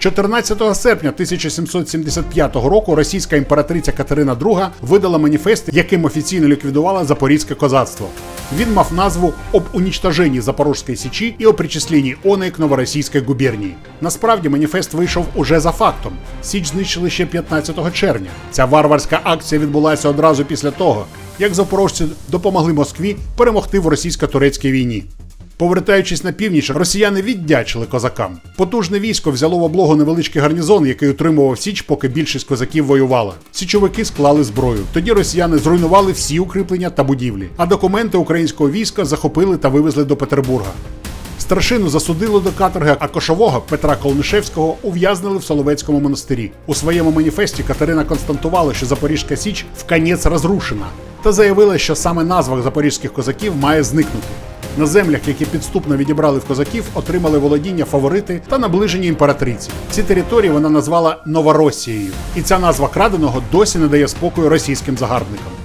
14 серпня 1775 року російська імператриця Катерина II видала маніфест, яким офіційно ліквідувала запорізьке козацтво. Він мав назву об унічтоженні Запорожської січі і о причисленні оної к новоросійській губернії. Насправді маніфест вийшов уже за фактом. Січ знищили ще 15 червня. Ця варварська акція відбулася одразу після того, як запорожці допомогли Москві перемогти в російсько-турецькій війні. Повертаючись на північ, росіяни віддячили козакам. Потужне військо взяло в облогу невеличкий гарнізон, який утримував Січ, поки більшість козаків воювала. Січовики склали зброю. Тоді росіяни зруйнували всі укріплення та будівлі, а документи українського війська захопили та вивезли до Петербурга. Старшину засудили до каторги, а кошового Петра Колнишевського ув'язнили в Соловецькому монастирі. У своєму маніфесті Катерина констатувала, що Запорізька Січ вконець розрушена, та заявила, що саме назва запорізьких козаків має зникнути. На землях, які підступно відібрали в козаків, отримали володіння фаворити та наближені імператриці. Ці території вона назвала Новоросією, і ця назва краденого досі не дає спокою російським загарбникам.